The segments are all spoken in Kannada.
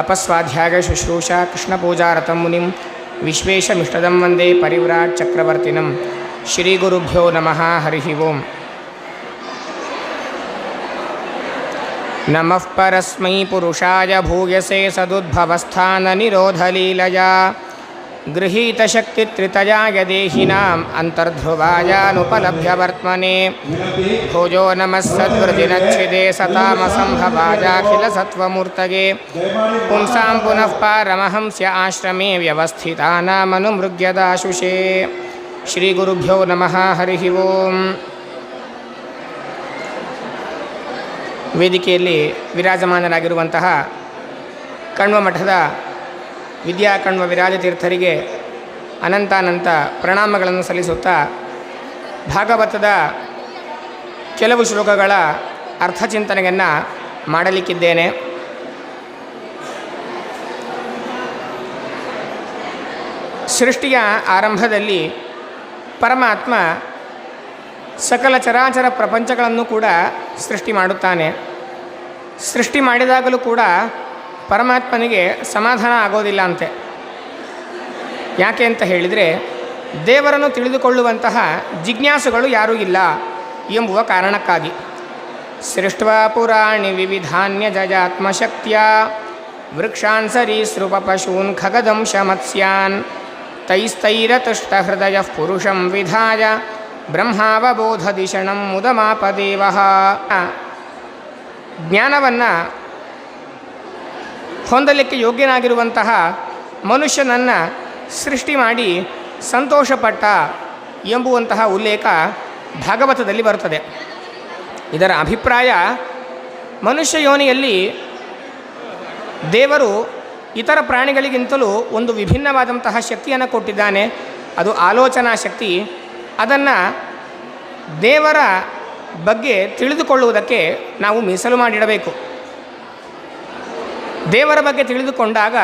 तपस्वाध्यायशुश्रूषा मुनि विश्वेशद वंदे परिव्राट चक्रवर्तिन श्रीगुरुभ्यो नम, हरि ओं नम परस्मै भूयसे सदुद्भवस्थान निरोधलीलया गृहीतशक्तित्रितयाय देहिनाम् अन्तर्ध्रुवायानुपलभ्यवर्त्मने भोजो नमः सद्वृतिनच्छिदे सतामसम्भवायाखिलसत्त्वमूर्तये पुंसां पुनः पारमहंस्य आश्रमे व्यवस्थितानामनुमृग्यदाशुषे श्रीगुरुभ्यो नमः हरिः ओम् ವೇದಿಕೆಯಲ್ಲಿ ವಿರಾಜಮಾನರಾಗಿರುವಂತಹ ಕಣ್ವ ಮಠದ ವಿದ್ಯಾ ಕಣ್ವ ವಿರಾಜತೀರ್ಥರಿಗೆ ಅನಂತಾನಂತ ಪ್ರಣಾಮಗಳನ್ನು ಸಲ್ಲಿಸುತ್ತಾ ಭಾಗವತದ ಕೆಲವು ಶ್ಲೋಕಗಳ ಅರ್ಥಚಿಂತನೆಯನ್ನು ಮಾಡಲಿಕ್ಕಿದ್ದೇನೆ. ಸೃಷ್ಟಿಯ ಆರಂಭದಲ್ಲಿ ಪರಮಾತ್ಮ ಸಕಲ ಚರಾಚರ ಪ್ರಪಂಚಗಳನ್ನು ಕೂಡ ಸೃಷ್ಟಿ ಮಾಡುತ್ತಾನೆ. ಸೃಷ್ಟಿ ಮಾಡಿದಾಗಲೂ ಕೂಡ ಪರಮಾತ್ಮನಿಗೆ ಸಮಾಧಾನ ಆಗೋದಿಲ್ಲ ಅಂತೆ ಯಾಕೆ ಅಂತ ಹೇಳಿದರೆ, ದೇವರನ್ನು ತಿಳಿದುಕೊಳ್ಳುವಂತಹ ಜಿಜ್ಞಾಸುಗಳು ಯಾರೂ ಇಲ್ಲ ಎಂಬುವ ಕಾರಣಕ್ಕಾಗಿ. ಸೃಷ್ಟ್ವಾ ಪುರಾಣಿ ವಿವಿಧಾನ್ಯ ಜಜಾತ್ಮಶಕ್ತಿಯ ವೃಕ್ಷಾನ್ ಸರೀಸೃಪ ಪಶೂನ್ ಖಗದಂಶ ಮತ್ಸ್ಯಾನ್ ತೈಸ್ತೈರತುಷ್ಟಹೃದಯ ಪುರುಷಂ ವಿಧಾಯ ಬ್ರಹ್ಮಾವಬೋಧದಿಷಣಂ ಮುದಮಾಪದೇವ ಜ್ಞಾನವನ್ನು ಹೊಂದಲಿಕ್ಕೆ ಯೋಗ್ಯನಾಗಿರುವಂತಹ ಮನುಷ್ಯನನ್ನು ಸೃಷ್ಟಿ ಮಾಡಿ ಸಂತೋಷಪಟ್ಟ ಎಂಬುವಂತಹ ಉಲ್ಲೇಖ ಭಾಗವತದಲ್ಲಿ ಬರುತ್ತದೆ. ಇದರ ಅಭಿಪ್ರಾಯ, ಮನುಷ್ಯ ಯೋನಿಯಲ್ಲಿ ದೇವರು ಇತರ ಪ್ರಾಣಿಗಳಿಗಿಂತಲೂ ಒಂದು ವಿಭಿನ್ನವಾದಂತಹ ಶಕ್ತಿಯನ್ನು ಕೊಟ್ಟಿದ್ದಾನೆ. ಅದು ಆಲೋಚನಾ ಶಕ್ತಿ. ಅದನ್ನು ದೇವರ ಬಗ್ಗೆ ತಿಳಿದುಕೊಳ್ಳುವುದಕ್ಕೆ ನಾವು ಮೀಸಲು ಮಾಡಿಡಬೇಕು. ದೇವರ ಬಗ್ಗೆ ತಿಳಿದುಕೊಂಡಾಗ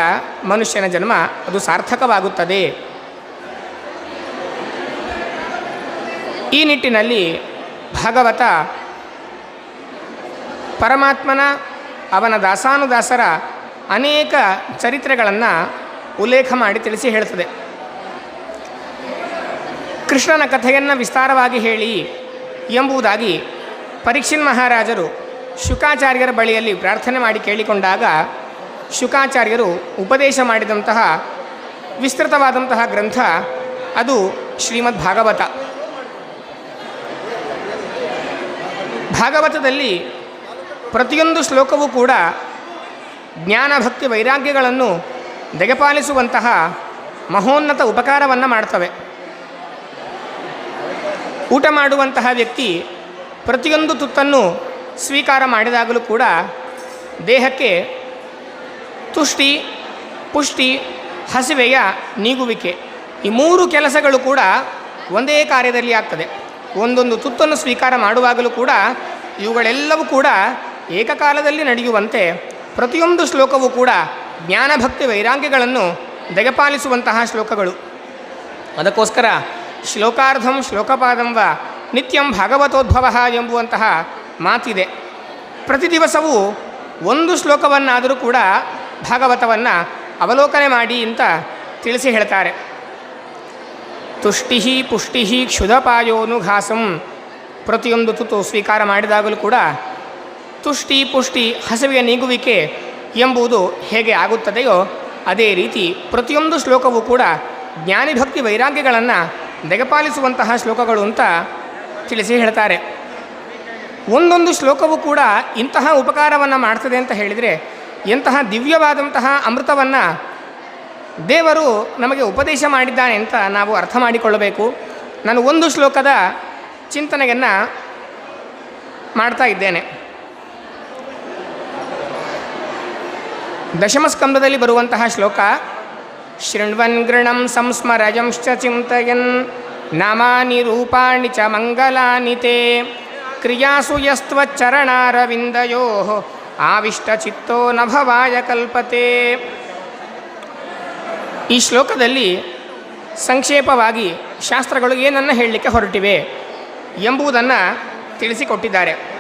ಮನುಷ್ಯನ ಜನ್ಮ ಅದು ಸಾರ್ಥಕವಾಗುತ್ತದೆ. ಈ ನಿಟ್ಟಿನಲ್ಲಿ ಭಾಗವತ ಪರಮಾತ್ಮನ, ಅವನ ದಾಸಾನುದಾಸರ ಅನೇಕ ಚರಿತ್ರೆಗಳನ್ನು ಉಲ್ಲೇಖ ಮಾಡಿ ತಿಳಿಸಿ ಹೇಳ್ತದೆ ಕೃಷ್ಣನ ಕಥೆಯನ್ನು ವಿಸ್ತಾರವಾಗಿ ಹೇಳಿ ಎಂಬುದಾಗಿ ಪರೀಕ್ಷಿನ್ ಮಹಾರಾಜರು ಶುಕಾಚಾರ್ಯರ ಬಳಿಯಲ್ಲಿ ಪ್ರಾರ್ಥನೆ ಮಾಡಿ ಕೇಳಿಕೊಂಡಾಗ ಶುಕಾಚಾರ್ಯರು ಉಪದೇಶ ಮಾಡಿದಂತಹ ವಿಸ್ತೃತವಾದಂತಹ ಗ್ರಂಥ, ಅದು ಶ್ರೀಮದ್ ಭಾಗವತ. ಭಾಗವತದಲ್ಲಿ ಪ್ರತಿಯೊಂದು ಶ್ಲೋಕವೂ ಕೂಡ ಜ್ಞಾನ ಭಕ್ತಿ ವೈರಾಗ್ಯಗಳನ್ನು ದೆಗೆಪಾಲಿಸುವಂತಹ ಮಹೋನ್ನತ ಉಪಕಾರವನ್ನು ಮಾಡ್ತವೆ. ಊಟ ಮಾಡುವಂತಹ ವ್ಯಕ್ತಿ ಪ್ರತಿಯೊಂದು ತುತ್ತನ್ನು ಸ್ವೀಕಾರ ಮಾಡಿದಾಗಲೂ ಕೂಡ ದೇಹಕ್ಕೆ ತುಷ್ಟಿ, ಪುಷ್ಟಿ, ಹಸಿವೆಯ ನೀಗುವಿಕೆ. ಈ ಮೂರು ಕೆಲಸಗಳು ಕೂಡ ಒಂದೇ ಕಾರ್ಯದಲ್ಲಿ ಆಗ್ತದೆ. ಒಂದೊಂದು ತುತ್ತನ್ನು ಸ್ವೀಕಾರ ಮಾಡುವಾಗಲೂ ಕೂಡ ಇವುಗಳೆಲ್ಲವೂ ಕೂಡ ಏಕಕಾಲದಲ್ಲಿ ನಡೆಯುವಂತೆ ಪ್ರತಿಯೊಂದು ಶ್ಲೋಕವೂ ಕೂಡ ಜ್ಞಾನಭಕ್ತಿ ವೈರಾಗ್ಯಗಳನ್ನು ದಯಪಾಲಿಸುವಂತಹ ಶ್ಲೋಕಗಳು. ಅದಕ್ಕೋಸ್ಕರ ಶ್ಲೋಕಾರ್ಧಂ ಶ್ಲೋಕಪಾದಂವ ನಿತ್ಯಂ ಭಾಗವತೋದ್ಭವ ಎಂಬುವಂತಹ ಮಾತಿದೆ. ಪ್ರತಿ ದಿವಸವೂ ಒಂದು ಶ್ಲೋಕವನ್ನಾದರೂ ಕೂಡ ಭಾಗವತವನ್ನು ಅವಲೋಕನೆ ಮಾಡಿ ಅಂತ ತಿಳಿಸಿ ಹೇಳ್ತಾರೆ. ತುಷ್ಟಿ ಪುಷ್ಟಿ ಕ್ಷುಧಪಾಯೋನುಘಾಸಂ ಪ್ರತಿಯೊಂದು ತುತು ಸ್ವೀಕಾರ ಮಾಡಿದಾಗಲೂ ಕೂಡ ತುಷ್ಟಿ ಪುಷ್ಟಿ ಹಸಿವೆಯ ನೀಗುವಿಕೆ ಎಂಬುದು ಹೇಗೆ ಆಗುತ್ತದೆಯೋ ಅದೇ ರೀತಿ ಪ್ರತಿಯೊಂದು ಶ್ಲೋಕವೂ ಕೂಡ ಜ್ಞಾನಿಭಕ್ತಿ ವೈರಾಗ್ಯಗಳನ್ನು ದೆಗಪಾಲಿಸುವಂತಹ ಶ್ಲೋಕಗಳು ಅಂತ ತಿಳಿಸಿ ಹೇಳ್ತಾರೆ. ಒಂದೊಂದು ಶ್ಲೋಕವೂ ಕೂಡ ಇಂತಹ ಉಪಕಾರವನ್ನು ಮಾಡ್ತದೆ ಅಂತ ಹೇಳಿದರೆ ಎಂತಹ ದಿವ್ಯವಾದಂತಹ ಅಮೃತವನ್ನು ದೇವರು ನಮಗೆ ಉಪದೇಶ ಮಾಡಿದ್ದಾನೆ ಅಂತ ನಾವು ಅರ್ಥ ಮಾಡಿಕೊಳ್ಳಬೇಕು. ನಾನು ಒಂದು ಶ್ಲೋಕದ ಚಿಂತನೆಯನ್ನು ಮಾಡ್ತಾ ಇದ್ದೇನೆ. ದಶಮಸ್ಕಂಭದಲ್ಲಿ ಬರುವಂತಹ ಶ್ಲೋಕ, ಶೃಣ್ವನ್ ಗೃಣಂ ಸಂಸ್ಮರಜಂಶ್ಚ ಚಿಂತಯನ್ ನಾಮಾನಿ ರೂಪಾಣಿ ಚ ಮಂಗಲಾನಿತೆ, ಕ್ರಿಯಾಸು ಯಸ್ತ್ವಚ್ಚರಣಾರವಿಂದಯೋ ಆವಿಷ್ಟಚಿತ್ತೋ ನಭವಾಯ ಕಲ್ಪತೆ. ಈ ಶ್ಲೋಕದಲ್ಲಿ ಸಂಕ್ಷೇಪವಾಗಿ ಶಾಸ್ತ್ರಗಳು ಏನನ್ನು ಹೇಳಲಿಕ್ಕೆ ಹೊರಟಿವೆ ಎಂಬುದನ್ನು ತಿಳಿಸಿಕೊಟ್ಟಿದ್ದಾರೆ.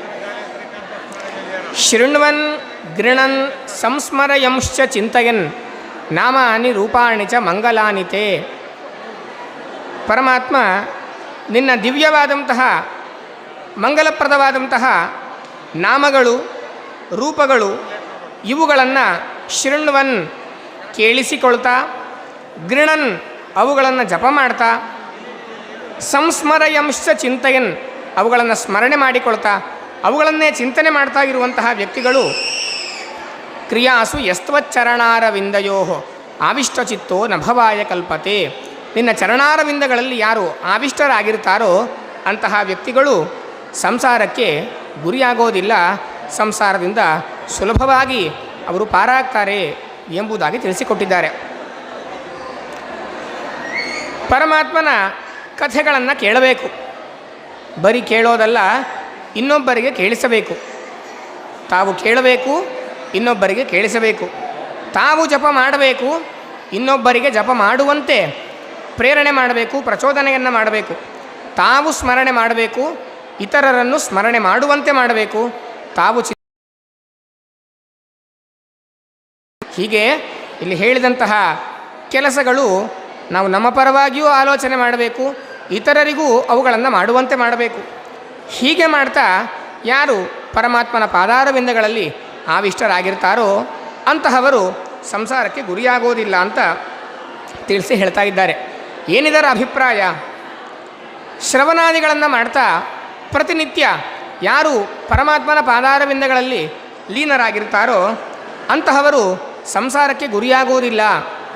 ಶೃಣ್ವನ್ ಗೃಣನ್ ಸಂಸ್ಮರಯಂಶ್ಚ ಚಿಂತಯನ್ ನಾಮಾನಿ ರೂಪಾಣಿ ಚ ಮಂಗಲಾನಿತೆ ಪರಮಾತ್ಮ ನಿನ್ನ ದಿವ್ಯವಾದಂತಹ, ಮಂಗಲಪ್ರದವಾದಂತಹ ನಾಮಗಳು ರೂಪಗಳು ಇವುಗಳನ್ನು ಶೃಣ್ವನ್ ಕೇಳಿಸಿಕೊಳ್ತಾ, ಗೃಣನ್ ಅವುಗಳನ್ನು ಜಪ ಮಾಡ್ತಾ ಸಂಸ್ಮರಯಂಶ ಚಿಂತಯನ್ ಅವುಗಳನ್ನು ಸ್ಮರಣೆ ಮಾಡಿಕೊಳ್ತಾ, ಅವುಗಳನ್ನೇ ಚಿಂತನೆ ಮಾಡ್ತಾ ಇರುವಂತಹ ವ್ಯಕ್ತಿಗಳು ಕ್ರಿಯಾಸು ಯಸ್ತ್ವಚ್ಚರಣಾರವಿಂದಯೋ ಆವಿಷ್ಟಚಿತ್ತೋ ನಭವಾಯ ಕಲ್ಪತೆ. ನಿನ್ನ ಚರಣಾರವಿಂದಗಳಲ್ಲಿ ಯಾರು ಆವಿಷ್ಟರಾಗಿರ್ತಾರೋ ಅಂತಹ ವ್ಯಕ್ತಿಗಳು ಸಂಸಾರಕ್ಕೆ ಗುರಿಯಾಗೋದಿಲ್ಲ. ಸಂಸಾರದಿಂದ ಸುಲಭವಾಗಿ ಅವರು ಪಾರಾಗ್ತಾರೆ ಎಂಬುದಾಗಿ ತಿಳಿಸಿಕೊಟ್ಟಿದ್ದಾರೆ. ಪರಮಾತ್ಮನ ಕಥೆಗಳನ್ನು ಕೇಳಬೇಕು. ಬರೀ ಕೇಳೋದಲ್ಲ, ಇನ್ನೊಬ್ಬರಿಗೆ ಕೇಳಿಸಬೇಕು. ತಾವು ಕೇಳಬೇಕು, ಇನ್ನೊಬ್ಬರಿಗೆ ಕೇಳಿಸಬೇಕು. ತಾವು ಜಪ ಮಾಡಬೇಕು, ಇನ್ನೊಬ್ಬರಿಗೆ ಜಪ ಮಾಡುವಂತೆ ಪ್ರೇರಣೆ ಮಾಡಬೇಕು, ಪ್ರಚೋದನೆಯನ್ನು ಮಾಡಬೇಕು. ತಾವು ಸ್ಮರಣೆ ಮಾಡಬೇಕು, ಇತರರನ್ನು ಸ್ಮರಣೆ ಮಾಡುವಂತೆ ಮಾಡಬೇಕು. ತಾವು ಚಿ ಹೀಗೆ ಇಲ್ಲಿ ಹೇಳಿದಂತಹ ಕೆಲಸಗಳು ನಾವು ನಮ್ಮ ಪರವಾಗಿಯೂ ಆಲೋಚನೆ ಮಾಡಬೇಕು, ಇತರರಿಗೂ ಅವುಗಳನ್ನು ಮಾಡುವಂತೆ ಮಾಡಬೇಕು. ಹೀಗೆ ಮಾಡ್ತಾ ಯಾರು ಪರಮಾತ್ಮನ ಪಾದಾರವಿಂದಗಳಲ್ಲಿ ಆವಿಷ್ಟರಾಗಿರ್ತಾರೋ ಅಂತಹವರು ಸಂಸಾರಕ್ಕೆ ಗುರಿಯಾಗೋದಿಲ್ಲ ಅಂತ ತಿಳಿಸಿ ಹೇಳ್ತಾ ಇದ್ದಾರೆ. ಏನಿದರ ಅಭಿಪ್ರಾಯ? ಶ್ರವಣಾದಿಗಳನ್ನು ಮಾಡ್ತಾ ಪ್ರತಿನಿತ್ಯ ಯಾರು ಪರಮಾತ್ಮನ ಪಾದಾರವಿಂದಗಳಲ್ಲಿ ಲೀನರಾಗಿರ್ತಾರೋ ಅಂತಹವರು ಸಂಸಾರಕ್ಕೆ ಗುರಿಯಾಗುವುದಿಲ್ಲ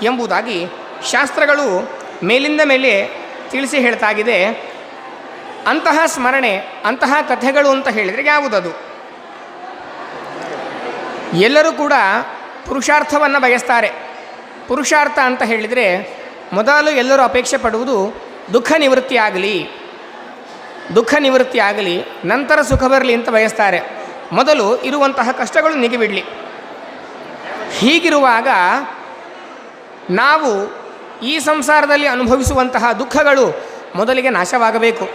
ಎಂಬುದಾಗಿ ಶಾಸ್ತ್ರಗಳು ಮೇಲಿಂದ ಮೇಲೆ ತಿಳಿಸಿ ಹೇಳ್ತಾಗಿದೆ. ಅಂತಹ ಸ್ಮರಣೆ, ಅಂತಹ ಕಥೆಗಳು ಅಂತ ಹೇಳಿದರೆ ಯಾವುದದು? ಎಲ್ಲರೂ ಕೂಡ ಪುರುಷಾರ್ಥವನ್ನು ಬಯಸ್ತಾರೆ. ಪುರುಷಾರ್ಥ ಅಂತ ಹೇಳಿದರೆ ಮೊದಲು ಎಲ್ಲರೂ ಅಪೇಕ್ಷೆ ಪಡುವುದು ದುಃಖ ನಿವೃತ್ತಿ ಆಗಲಿ ದುಃಖ ನಿವೃತ್ತಿ ಆಗಲಿ, ನಂತರ ಸುಖ ಬರಲಿ ಅಂತ ಬಯಸ್ತಾರೆ. ಮೊದಲು ಇರುವಂತಹ ಕಷ್ಟಗಳು ನಿಗಿಬಿಡಲಿ ಹೀಗಿರುವಾಗ ನಾವು ಈ ಸಂಸಾರದಲ್ಲಿ ಅನುಭವಿಸುವಂತಹ ದುಃಖಗಳು ಮೊದಲಿಗೆ ನಾಶವಾಗಬೇಕು.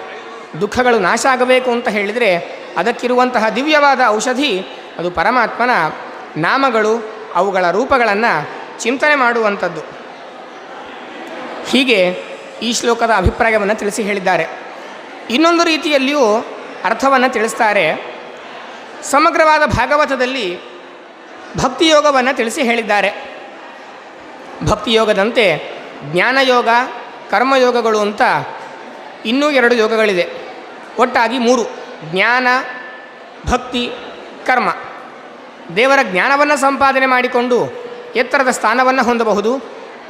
ದುಃಖಗಳು ನಾಶ ಆಗಬೇಕು ಅಂತ ಹೇಳಿದರೆ ಅದಕ್ಕಿರುವಂತಹ ದಿವ್ಯವಾದ ಔಷಧಿ, ಅದು ಪರಮಾತ್ಮನ ನಾಮಗಳು, ಅವುಗಳ ರೂಪಗಳನ್ನು ಚಿಂತನೆ ಮಾಡುವಂಥದ್ದು. ಹೀಗೆ ಈ ಶ್ಲೋಕದ ಅಭಿಪ್ರಾಯವನ್ನು ತಿಳಿಸಿ ಹೇಳಿದ್ದಾರೆ. ಇನ್ನೊಂದು ರೀತಿಯಲ್ಲಿಯೂ ಅರ್ಥವನ್ನು ತಿಳಿಸ್ತಾರೆ. ಸಮಗ್ರವಾದ ಭಾಗವತದಲ್ಲಿ ಭಕ್ತಿಯೋಗವನ್ನು ತಿಳಿಸಿ ಹೇಳಿದ್ದಾರೆ. ಭಕ್ತಿಯೋಗದಂತೆ ಜ್ಞಾನಯೋಗ ಕರ್ಮಯೋಗಗಳು ಅಂತ ಇನ್ನೂ ಎರಡು ಯೋಗಗಳಿದೆ. ಒಟ್ಟಾಗಿ ಮೂರು, ಜ್ಞಾನ, ಭಕ್ತಿ, ಕರ್ಮ. ದೇವರ ಜ್ಞಾನವನ್ನು ಸಂಪಾದನೆ ಮಾಡಿಕೊಂಡು ಎತ್ತರದ ಸ್ಥಾನವನ್ನು ಹೊಂದಬಹುದು.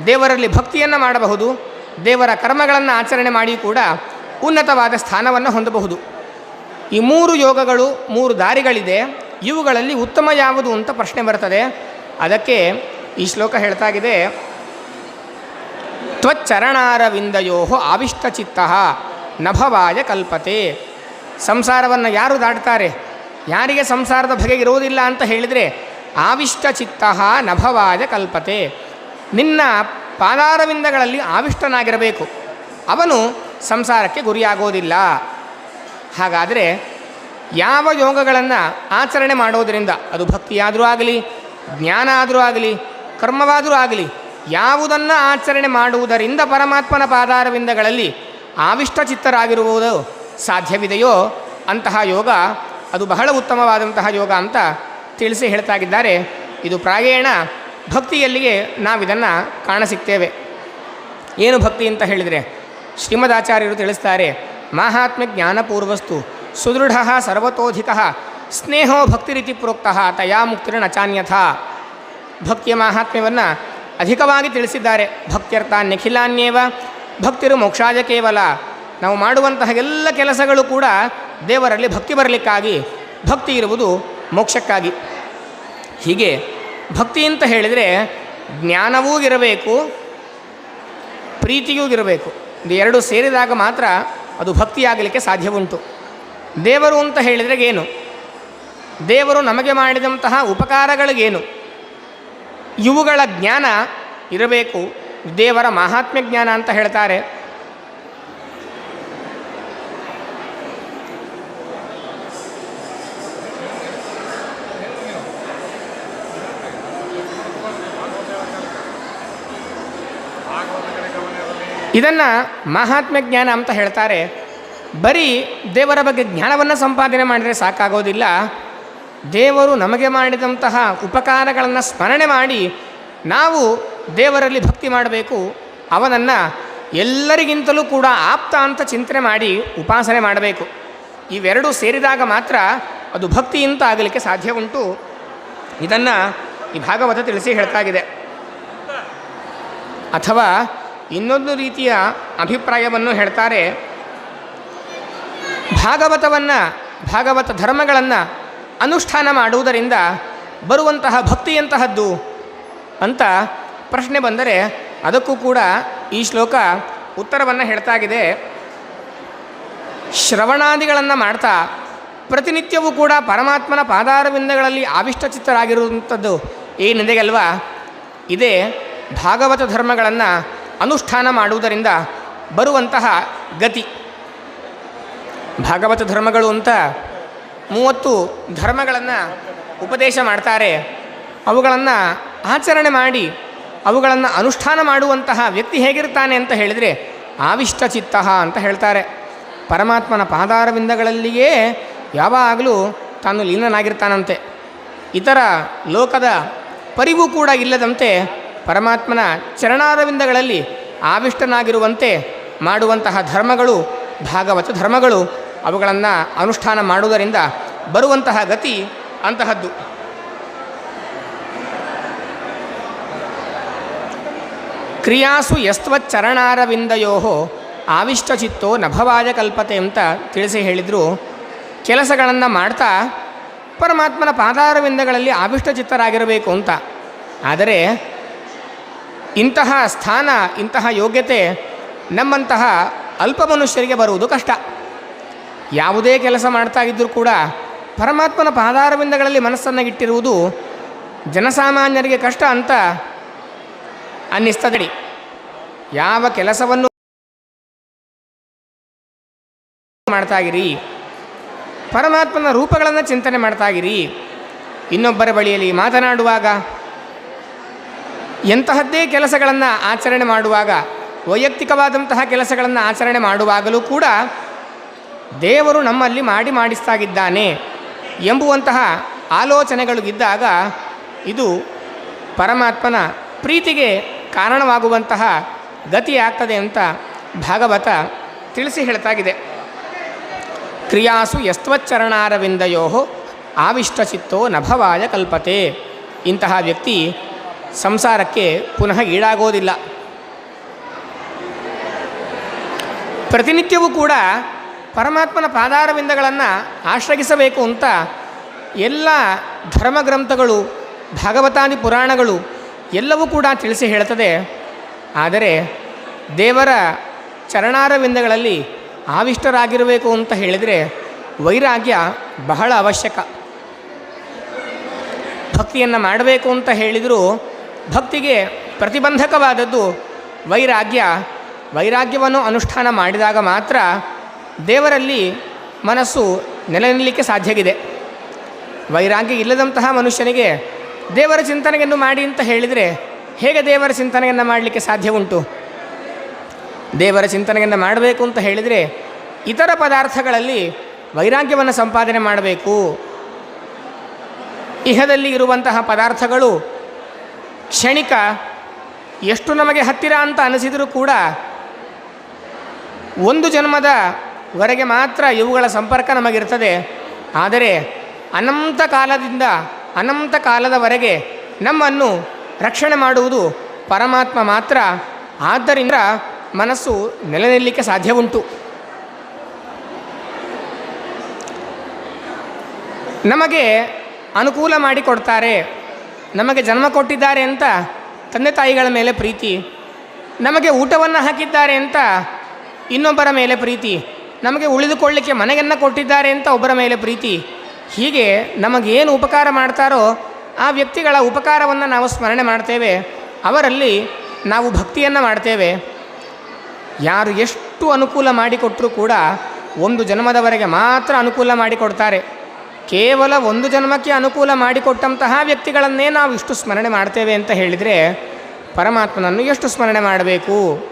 ದೇವರಲ್ಲಿ ಭಕ್ತಿಯನ್ನು ಮಾಡಬಹುದು. ದೇವರ ಕರ್ಮಗಳನ್ನು ಆಚರಣೆ ಮಾಡಿ ಕೂಡ ಉನ್ನತವಾದ ಸ್ಥಾನವನ್ನು ಹೊಂದಬಹುದು. ಈ ಮೂರು ಯೋಗಗಳು, ಮೂರು ದಾರಿಗಳಿದೆ. ಇವುಗಳಲ್ಲಿ ಉತ್ತಮ ಯಾವುದು ಅಂತ ಪ್ರಶ್ನೆ ಬರ್ತದೆ. ಅದಕ್ಕೆ ಈ ಶ್ಲೋಕ ಹೇಳ್ತಾಗಿದೆ ತ್ವಚ್ಚರಣಾರವಿಂದಯೋ ಆವಿಷ್ಟಚಿತ್ತ ನಭವಾಯ ಕಲ್ಪತೆ. ಸಂಸಾರವನ್ನು ಯಾರು ದಾಟ್ತಾರೆ? ಯಾರಿಗೆ ಸಂಸಾರದ ಬಗೆ ಇರೋದಿಲ್ಲ ಅಂತ ಹೇಳಿದರೆ ಆವಿಷ್ಟಚಿತ್ತ ನಭವಾಯ ಕಲ್ಪತೆ. ನಿನ್ನ ಪಾದಾರವಿಂದಗಳಲ್ಲಿ ಆವಿಷ್ಟನಾಗಿರಬೇಕು ಅವನು ಸಂಸಾರಕ್ಕೆ ಗುರಿಯಾಗೋದಿಲ್ಲ. ಹಾಗಾದರೆ ಯಾವ ಯೋಗಗಳನ್ನು ಆಚರಣೆ ಮಾಡೋದರಿಂದ ಅದು ಭಕ್ತಿಯಾದರೂ ಆಗಲಿ ಜ್ಞಾನ ಆದರೂ ಆಗಲಿ, ಕರ್ಮವಾದರೂ ಆಗಲಿ, ಯಾವುದನ್ನು ಆಚರಣೆ ಮಾಡುವುದರಿಂದ ಪರಮಾತ್ಮನ ಪಾದಾರವಿಂದಗಳಲ್ಲಿ ಆವಿಷ್ಟಚಿತ್ತರಾಗಿರುವುದು ಸಾಧ್ಯವಿದೆಯೋ ಅಂತಹ ಯೋಗ, ಅದು ಬಹಳ ಉತ್ತಮವಾದಂತಹ ಯೋಗ ಅಂತ ತಿಳಿಸಿ ಹೇಳ್ತಾಗಿದ್ದಾರೆ. ಇದು ಪ್ರಾಯೇಣ ಭಕ್ತಿಯಲ್ಲಿಯೇ ನಾವಿದನ್ನು ಕಾಣಸಿಗ್ತೇವೆ ಏನು ಭಕ್ತಿ ಅಂತ ಹೇಳಿದರೆ ಶ್ರೀಮದಾಚಾರ್ಯರು ತಿಳಿಸ್ತಾರೆ, ಮಾಹಾತ್ಮ್ಯ ಜ್ಞಾನಪೂರ್ವಸ್ತು, ಸುದೃಢ ಸರ್ವತೋಧಿಕ, ಸ್ನೇಹೋ ಭಕ್ತಿರೀತಿ ಪ್ರೋಕ್ತ, ತಯಾ ಮುಕ್ತಿರ ನಚಾನ್ಯಥ ಭಕ್ತಿಯ ಮಾಹಾತ್ಮ್ಯವನ್ನು ಅಧಿಕವಾಗಿ ತಿಳಿಸಿದ್ದಾರೆ. ಭಕ್ತ್ಯರ್ಥ ನಿಖಿಲಾನ್ಯೇವ, ಭಕ್ತಿರು ಮೋಕ್ಷಾಯ ಕೇವಲ. ನಾವು ಮಾಡುವಂತಹ ಎಲ್ಲ ಕೆಲಸಗಳು ಕೂಡ ದೇವರಲ್ಲಿ ಭಕ್ತಿ ಬರಲಿಕ್ಕಾಗಿ, ಭಕ್ತಿ ಇರುವುದು ಮೋಕ್ಷಕ್ಕಾಗಿ. ಹೀಗೆ ಭಕ್ತಿ ಅಂತ ಹೇಳಿದರೆ ಜ್ಞಾನವೂ ಇರಬೇಕು, ಪ್ರೀತಿಯೂ ಇರಬೇಕು. ಇದು ಎರಡು ಸೇರಿದಾಗ ಮಾತ್ರ ಅದು ಭಕ್ತಿಯಾಗಲಿಕ್ಕೆ ಸಾಧ್ಯವುಂಟು. ದೇವರು ಅಂತ ಹೇಳಿದರೆ ಏನು? ದೇವರು ನಮಗೆ ಮಾಡಿದಂತಹ ಉಪಕಾರಗಳಿಗೇನು? ಇವುಗಳ ಜ್ಞಾನ ಇರಬೇಕು. ದೇವರ ಮಹಾತ್ಮ್ಯ ಜ್ಞಾನ ಅಂತ ಹೇಳ್ತಾರೆ. ಇದನ್ನು ಮಹಾತ್ಮ ಜ್ಞಾನ ಅಂತ ಹೇಳ್ತಾರೆ. ಬರೀ ದೇವರ ಬಗ್ಗೆ ಜ್ಞಾನವನ್ನು ಸಂಪಾದನೆ ಮಾಡಿದರೆ ಸಾಕಾಗೋದಿಲ್ಲ. ದೇವರು ನಮಗೆ ಮಾಡಿದಂತಹ ಉಪಕಾರಗಳನ್ನು ಸ್ಮರಣೆ ಮಾಡಿ ನಾವು ದೇವರಲ್ಲಿ ಭಕ್ತಿ ಮಾಡಬೇಕು. ಅವನನ್ನು ಎಲ್ಲರಿಗಿಂತಲೂ ಕೂಡ ಆಪ್ತ ಅಂತ ಚಿಂತನೆ ಮಾಡಿ ಉಪಾಸನೆ ಮಾಡಬೇಕು. ಇವೆರಡೂ ಸೇರಿದಾಗ ಮಾತ್ರ ಅದು ಭಕ್ತಿಯಿಂದ ಆಗಲಿಕ್ಕೆ ಸಾಧ್ಯ ಉಂಟು. ಇದನ್ನು ಈ ಭಾಗವತ ತಿಳಿಸಿ ಹೇಳ್ತಾಗಿದೆ ಅಥವಾ ಇನ್ನೊಂದು ರೀತಿಯ ಅಭಿಪ್ರಾಯವನ್ನು ಹೇಳ್ತಾರೆ. ಭಾಗವತವನ್ನು, ಭಾಗವತ ಧರ್ಮಗಳನ್ನು ಅನುಷ್ಠಾನ ಮಾಡುವುದರಿಂದ ಬರುವಂತಹ ಭಕ್ತಿಯಂತಹದ್ದು ಅಂತ ಪ್ರಶ್ನೆ ಬಂದರೆ ಅದಕ್ಕೂ ಕೂಡ ಈ ಶ್ಲೋಕ ಉತ್ತರವನ್ನು ಹೇಳ್ತಾಗಿದೆ. ಶ್ರವಣಾದಿಗಳನ್ನು ಮಾಡ್ತಾ ಪ್ರತಿನಿತ್ಯವೂ ಕೂಡ ಪರಮಾತ್ಮನ ಪಾದಾರವಿಂದಗಳಲ್ಲಿ ಆವಿಷ್ಟಚಿತ್ತರಾಗಿರುವಂಥದ್ದು ಏನಿದೆಯಲ್ವಾ? ಇದೇ ಭಾಗವತ ಧರ್ಮಗಳನ್ನು ಅನುಷ್ಠಾನ ಮಾಡುವುದರಿಂದ ಬರುವಂತಹ ಗತಿ. ಭಾಗವತ ಧರ್ಮಗಳು ಅಂತ ಮೂವತ್ತು ಧರ್ಮಗಳನ್ನು ಉಪದೇಶ ಮಾಡ್ತಾರೆ. ಅವುಗಳನ್ನು ಆಚರಣೆ ಮಾಡಿ, ಅವುಗಳನ್ನು ಅನುಷ್ಠಾನ ಮಾಡುವಂತಹ ವ್ಯಕ್ತಿ ಹೇಗಿರ್ತಾನೆ ಅಂತ ಹೇಳಿದರೆ ಆವಿಷ್ಟ ಚಿತ್ತ ಅಂತ ಹೇಳ್ತಾರೆ. ಪರಮಾತ್ಮನ ಪಾದಾರವಿಂದಗಳಲ್ಲಿಯೇ ಯಾವಾಗಲೂ ತಾನು ಲೀನನಾಗಿರ್ತಾನಂತೆ. ಇತರ ಲೋಕದ ಪರಿವು ಕೂಡ ಇಲ್ಲದಂತೆ ಪರಮಾತ್ಮನ ಚರಣಾರವಿಂದಗಳಲ್ಲಿ ಆವಿಷ್ಟನಾಗಿರುವಂತೆ ಮಾಡುವಂತಹ ಧರ್ಮಗಳು, ಭಾಗವತ ಧರ್ಮಗಳು, ಅವುಗಳನ್ನು ಅನುಷ್ಠಾನ ಮಾಡುವುದರಿಂದ ಬರುವಂತಹ ಗತಿ ಅಂತಹದ್ದು. ಕ್ರಿಯಾಸು ಯಸ್ತ್ವಚ್ಚರಣಾರವಿಂದಯೋ ಆವಿಷ್ಟಚಿತ್ತೋ ನಭವಾಯ ಕಲ್ಪತೆ ಅಂತ ತಿಳಿಸಿ ಹೇಳಿದರು. ಕೆಲಸಗಳನ್ನು ಮಾಡ್ತಾ ಪರಮಾತ್ಮನ ಪಾದಾರವಿಂದಗಳಲ್ಲಿ ಆವಿಷ್ಟಚಿತ್ತರಾಗಿರಬೇಕು ಅಂತ. ಆದರೆ ಇಂತಹ ಸ್ಥಾನ, ಇಂತಹ ಯೋಗ್ಯತೆ ನಮ್ಮಂತಹ ಅಲ್ಪ ಮನುಷ್ಯರಿಗೆ ಬರುವುದು ಕಷ್ಟ. ಯಾವುದೇ ಕೆಲಸ ಮಾಡ್ತಾ ಇದ್ದರೂ ಕೂಡ ಪರಮಾತ್ಮನ ಪಾದಾರವಿಂದಗಳಲ್ಲಿ ಮನಸ್ಸನ್ನು ಇಟ್ಟಿರುವುದು ಜನಸಾಮಾನ್ಯರಿಗೆ ಕಷ್ಟ ಅಂತ ಅನ್ನಿಸ್ತದಡಿ. ಯಾವ ಕೆಲಸವನ್ನು ಮಾಡ್ತಾಗಿರಿ ಪರಮಾತ್ಮನ ರೂಪಗಳನ್ನು ಚಿಂತನೆ ಮಾಡ್ತಾಗಿರಿ ಇನ್ನೊಬ್ಬರ ಬಳಿಯಲ್ಲಿ ಮಾತನಾಡುವಾಗ ಎಂತಹದ್ದೇ ಕೆಲಸಗಳನ್ನು ಆಚರಣೆ ಮಾಡುವಾಗ, ವೈಯಕ್ತಿಕವಾದಂತಹ ಕೆಲಸಗಳನ್ನು ಆಚರಣೆ ಮಾಡುವಾಗಲೂ ಕೂಡ ದೇವರು ನಮ್ಮಲ್ಲಿ ಮಾಡಿ ಮಾಡಿಸ್ತಾಗಿದ್ದಾನೆ ಎಂಬುವಂತಹ ಆಲೋಚನೆಗಳು ಇದ್ದಾಗ ಇದು ಪರಮಾತ್ಮನ ಪ್ರೀತಿಗೆ ಕಾರಣವಾಗುವಂತಹ ಗತಿಯಾಗ್ತದೆ ಅಂತ ಭಾಗವತ ತಿಳಿಸಿ ಹೇಳ್ತಾಗಿದೆ. ಕ್ರಿಯಾಸು ಯಸ್ತ್ವಚ್ಚರಣಾರವಿಂದಯೋ ಆವಿಷ್ಟಚಿತ್ತೋ ನಭವಾಯ ಕಲ್ಪತೆ. ಇಂತಹ ವ್ಯಕ್ತಿ ಸಂಸಾರಕ್ಕೆ ಪುನಃ ಈಡಾಗೋದಿಲ್ಲ. ಪ್ರತಿನಿತ್ಯವೂ ಕೂಡ ಪರಮಾತ್ಮನ ಪಾದಾರವಿಂದಗಳನ್ನು ಆಶ್ರಯಿಸಬೇಕು ಅಂತ ಎಲ್ಲ ಧರ್ಮಗ್ರಂಥಗಳು, ಭಾಗವತಾದಿ ಪುರಾಣಗಳು ಎಲ್ಲವೂ ಕೂಡ ತಿಳಿಸಿ ಹೇಳ್ತದೆ ಆದರೆ ದೇವರ ಚರಣಾರವಿಂದಗಳಲ್ಲಿ ಆವಿಷ್ಟರಾಗಿರಬೇಕು ಅಂತ ಹೇಳಿದರೆ ವೈರಾಗ್ಯ ಬಹಳ ಅವಶ್ಯಕ. ಭಕ್ತಿಯನ್ನು ಮಾಡಬೇಕು ಅಂತ ಹೇಳಿದರೂ ಭಕ್ತಿಗೆ ಪ್ರತಿಬಂಧಕವಾದದ್ದು ವೈರಾಗ್ಯ. ವೈರಾಗ್ಯವನ್ನು ಅನುಷ್ಠಾನ ಮಾಡಿದಾಗ ಮಾತ್ರ ದೇವರಲ್ಲಿ ಮನಸ್ಸು ನೆಲೆ ನಿಲ್ಲಲಿಕ್ಕೆ ಸಾಧ್ಯವಿದೆ ವೈರಾಗ್ಯ ಇಲ್ಲದಂತಹ ಮನುಷ್ಯನಿಗೆ ದೇವರ ಚಿಂತನೆಯನ್ನು ಮಾಡಿ ಅಂತ ಹೇಳಿದರೆ ಹೇಗೆ ದೇವರ ಚಿಂತನೆಯನ್ನು ಮಾಡಲಿಕ್ಕೆ ಸಾಧ್ಯ ಉಂಟು? ದೇವರ ಚಿಂತನೆಯನ್ನು ಮಾಡಬೇಕು ಅಂತ ಹೇಳಿದರೆ ಇತರ ಪದಾರ್ಥಗಳಲ್ಲಿ ವೈರಾಗ್ಯವನ್ನು ಸಂಪಾದನೆ ಮಾಡಬೇಕು. ಇಹದಲ್ಲಿ ಇರುವಂತಹ ಪದಾರ್ಥಗಳು ಕ್ಷಣಿಕ ಎಷ್ಟು ನಮಗೆ ಹತ್ತಿರ ಅಂತ ಅನಿಸಿದರೂ ಕೂಡ ಒಂದು ಜನ್ಮದ ವರೆಗೆ ಮಾತ್ರ ಇವುಗಳ ಸಂಪರ್ಕ ನಮಗಿರ್ತದೆ. ಆದರೆ ಅನಂತ ಕಾಲದಿಂದ ಅನಂತ ಕಾಲದವರೆಗೆ ನಮ್ಮನ್ನು ರಕ್ಷಣೆ ಮಾಡುವುದು ಪರಮಾತ್ಮ ಮಾತ್ರ. ಆದ್ದರಿಂದ ಮನಸ್ಸು ನೆಲೆ ನಿಲ್ಲಲಿಕ್ಕೆ ಸಾಧ್ಯ ಉಂಟು ನಮಗೆ ಅನುಕೂಲ ಮಾಡಿಕೊಡ್ತಾರೆ. ನಮಗೆ ಜನ್ಮ ಕೊಟ್ಟಿದ್ದಾರೆ ಅಂತ ತಂದೆ ತಾಯಿಗಳ ಮೇಲೆ ಪ್ರೀತಿ, ನಮಗೆ ಊಟವನ್ನು ಹಾಕಿದ್ದಾರೆ ಅಂತ ಇನ್ನೊಬ್ಬರ ಮೇಲೆ ಪ್ರೀತಿ, ನಮಗೆ ಉಳಿದುಕೊಳ್ಳಿಕ್ಕೆ ಮನೆಯನ್ನು ಕೊಟ್ಟಿದ್ದಾರೆ ಅಂತ ಒಬ್ಬರ ಮೇಲೆ ಪ್ರೀತಿ, ಹೀಗೆ ನಮಗೇನು ಉಪಕಾರ ಮಾಡ್ತಾರೋ ಆ ವ್ಯಕ್ತಿಗಳ ಉಪಕಾರವನ್ನು ನಾವು ಸ್ಮರಣೆ ಮಾಡ್ತೇವೆ. ಅವರಲ್ಲಿ ನಾವು ಭಕ್ತಿಯನ್ನು ಮಾಡ್ತೇವೆ. ಯಾರು ಎಷ್ಟು ಅನುಕೂಲ ಮಾಡಿಕೊಟ್ಟರೂ ಕೂಡ ಒಂದು ಜನ್ಮದವರೆಗೆ ಮಾತ್ರ ಅನುಕೂಲ ಮಾಡಿಕೊಡ್ತಾರೆ. ಕೇವಲ ಒಂದು ಜನ್ಮಕ್ಕೆ ಅನುಕೂಲ ಮಾಡಿಕೊಟ್ಟಂತಹ ವ್ಯಕ್ತಿಗಳನ್ನೇ ನಾವು ಇಷ್ಟು ಸ್ಮರಣೆ ಮಾಡ್ತೇವೆ ಅಂತ ಹೇಳಿದರೆ ಪರಮಾತ್ಮನನ್ನು ಎಷ್ಟು ಸ್ಮರಣೆ ಮಾಡಬೇಕು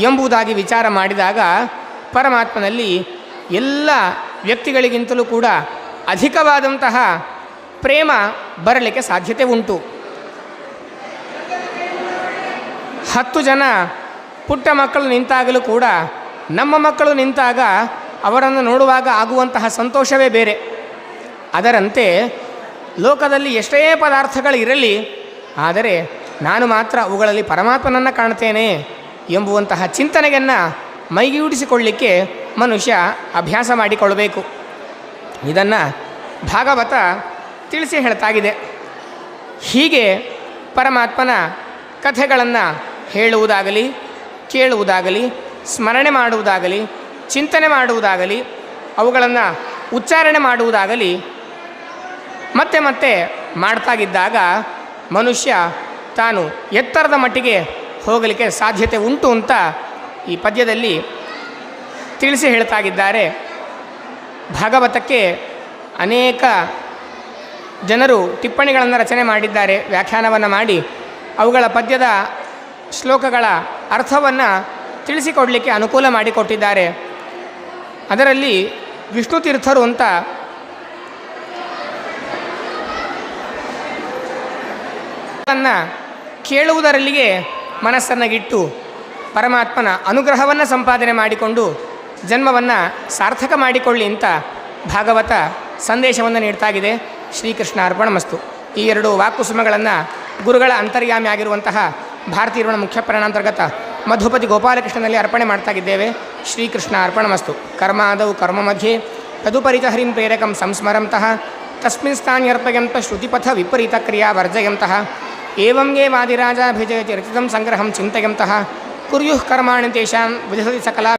ಎಂಬುದಾಗಿ ವಿಚಾರ ಮಾಡಿದಾಗ ಪರಮಾತ್ಮನಲ್ಲಿ ಎಲ್ಲ ವ್ಯಕ್ತಿಗಳಿಗಿಂತಲೂ ಕೂಡ ಅಧಿಕವಾದಂತಹ ಪ್ರೇಮ ಬರಲಿಕ್ಕೆ ಸಾಧ್ಯತೆ ಉಂಟು. ಹತ್ತು ಜನ ಪುಟ್ಟ ಮಕ್ಕಳು ನಿಂತಾಗಲೂ ಕೂಡ ನಮ್ಮ ಮಕ್ಕಳು ನಿಂತಾಗ ಅವರನ್ನು ನೋಡುವಾಗ ಆಗುವಂತಹ ಸಂತೋಷವೇ ಬೇರೆ. ಅದರಂತೆ ಲೋಕದಲ್ಲಿ ಎಷ್ಟೇ ಪದಾರ್ಥಗಳಿರಲಿ ಆದರೆ ನಾನು ಮಾತ್ರ ಅವುಗಳಲ್ಲಿ ಪರಮಾತ್ಮನನ್ನು ಕಾಣ್ತೇನೆ ಎಂಬುವಂತಹ ಚಿಂತನೆಯನ್ನು ಮೈಗೂಡಿಸಿಕೊಳ್ಳಿಕ್ಕೆ ಮನುಷ್ಯ ಅಭ್ಯಾಸ ಮಾಡಿಕೊಳ್ಳಬೇಕು. ಇದನ್ನು ಭಾಗವತ ತಿಳಿಸಿ ಹೇಳ್ತಾಗಿದೆ. ಹೀಗೆ ಪರಮಾತ್ಮನ ಕಥೆಗಳನ್ನು ಹೇಳುವುದಾಗಲಿ, ಕೇಳುವುದಾಗಲಿ, ಸ್ಮರಣೆ ಮಾಡುವುದಾಗಲಿ, ಚಿಂತನೆ ಮಾಡುವುದಾಗಲಿ, ಅವುಗಳನ್ನು ಉಚ್ಚಾರಣೆ ಮಾಡುವುದಾಗಲಿ ಮತ್ತೆ ಮತ್ತೆ ಮಾಡ್ತಾಗಿದ್ದಾಗ ಮನುಷ್ಯ ತಾನು ಎತ್ತರದ ಮಟ್ಟಿಗೆ ಹೋಗಲಿಕ್ಕೆ ಸಾಧ್ಯತೆ ಉಂಟು ಅಂತ ಈ ಪದ್ಯದಲ್ಲಿ ತಿಳಿಸಿ ಹೇಳ್ತಾಗಿದ್ದಾರೆ. ಭಾಗವತಕ್ಕೆ ಅನೇಕ ಜನರು ಟಿಪ್ಪಣಿಗಳನ್ನು ರಚನೆ ಮಾಡಿದ್ದಾರೆ, ವ್ಯಾಖ್ಯಾನವನ್ನು ಮಾಡಿ, ಅವುಗಳ ಪದ್ಯದ ಶ್ಲೋಕಗಳ ಅರ್ಥವನ್ನು ತಿಳಿಸಿಕೊಡಲಿಕ್ಕೆ ಅನುಕೂಲ ಮಾಡಿಕೊಟ್ಟಿದ್ದಾರೆ. ಅದರಲ್ಲಿ ವಿಷ್ಣು ತೀರ್ಥರು ಅಂತ ಅನ್ನು ಕೇಳುವುದರಲ್ಲಿಗೆ ಮನಸ್ಸನ್ನಗಿಟ್ಟು ಪರಮಾತ್ಮನ ಅನುಗ್ರಹವನ್ನು ಸಂಪಾದನೆ ಮಾಡಿಕೊಂಡು ಜನ್ಮವನ್ನು ಸಾರ್ಥಕ ಮಾಡಿಕೊಳ್ಳಿ ಅಂತ ಭಾಗವತ ಸಂದೇಶವನ್ನು ನೀಡ್ತಾಗಿದೆ ಶ್ರೀಕೃಷ್ಣ ಅರ್ಪಣಮಸ್ತು ಈ ಎರಡು ವಾಕುಸುಮಗಳನ್ನು ಗುರುಗಳ ಅಂತರ್ಯಾಮಿ ಆಗಿರುವಂತಹ ಭಾರತೀಯ ಮುಖ್ಯ ಪ್ರಾಣಾಂತರ್ಗತ ಮಧುಪತಿ ಗೋಪಾಲಕೃಷ್ಣನಲ್ಲಿ ಅರ್ಪಣೆ ಮಾಡ್ತಾಗಿದ್ದೇವೆ ಶ್ರೀಕೃಷ್ಣ ಅರ್ಪಣಮಸ್ತು ಕರ್ಮಾದೌ ಕರ್ಮ ಮಧ್ಯೆ ತದುಪರಿತ ಹರಿಂ ಪ್ರೇರಕಂ ಸಂಸ್ಮರಂತಹ ತಸ್ಮಿನ್ ಸ್ಥಾನ್ಯರ್ಪಯಂತ ಶ್ರುತಿಪಥ ವಿಪರೀತ ಕ್ರಿಯಾ ವರ್ಜಯಂತಹ ఏవం ఏ వాదిరాజాభిజయతి రచితం సంగ్రహం చింతయంతః కుర్యుః కర్మాణి తేషాం విదసతి సకలా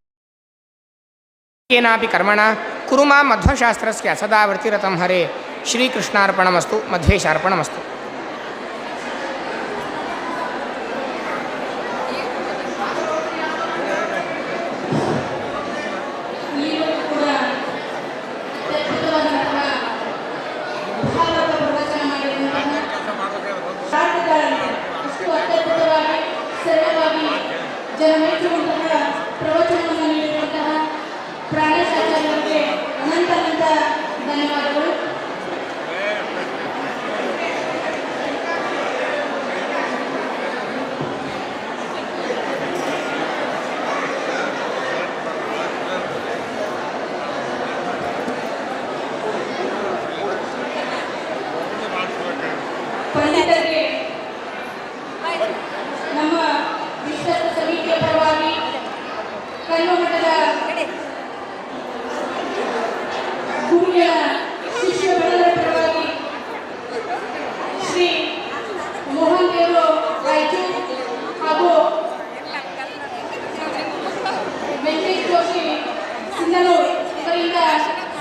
కేనాపి కర్మణ కురుమా మధ్వశాస్త్రస్య సదా వృత్తిరతం హరే శ్రీకృష్ణార్పణమస్తు మధ్యేశార్పణమస్తు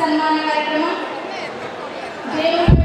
సన్మాన కార్యక్రమం దేవుడు